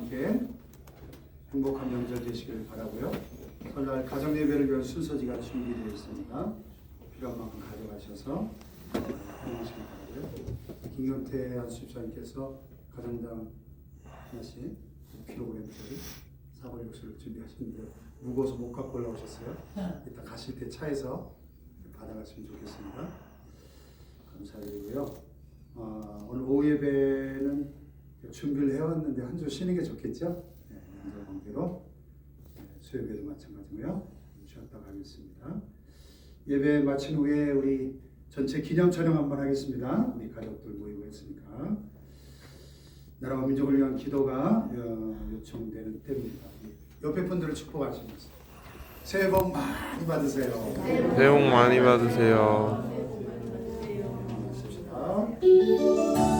함께 행복한 명절 되시길 바라고요. 설날 가정 예배를 위한 순서지가 준비되어 있습니다. 필요한 만큼 가져가셔서 행하시길 바라고요. 김경태 안수집사님께서 가정당 하나씩 5kg짜리 사골 육수를 준비하시는데 무거워서 못 갖고 올라오셨어요. 이따 가실 때 차에서 받아가시면 좋겠습니다. 감사드리고요. 아, 오늘 오후 예배는 준비를 해왔는데 한 주 쉬는 게 좋겠죠? 네, 관계로 네, 수요예배도 마찬가지고요. 쉬었다 가겠습니다. 예배 마친 후에 우리 전체 기념 촬영 한번 하겠습니다. 우리 가족들 모이고 했으니까 나라와 민족을 위한 기도가 어, 요청되는 때입니다. 옆에 분들을 축복하시면서 새해 복 많이 받으세요. 새해 복 많이 받으세요. 하십시다.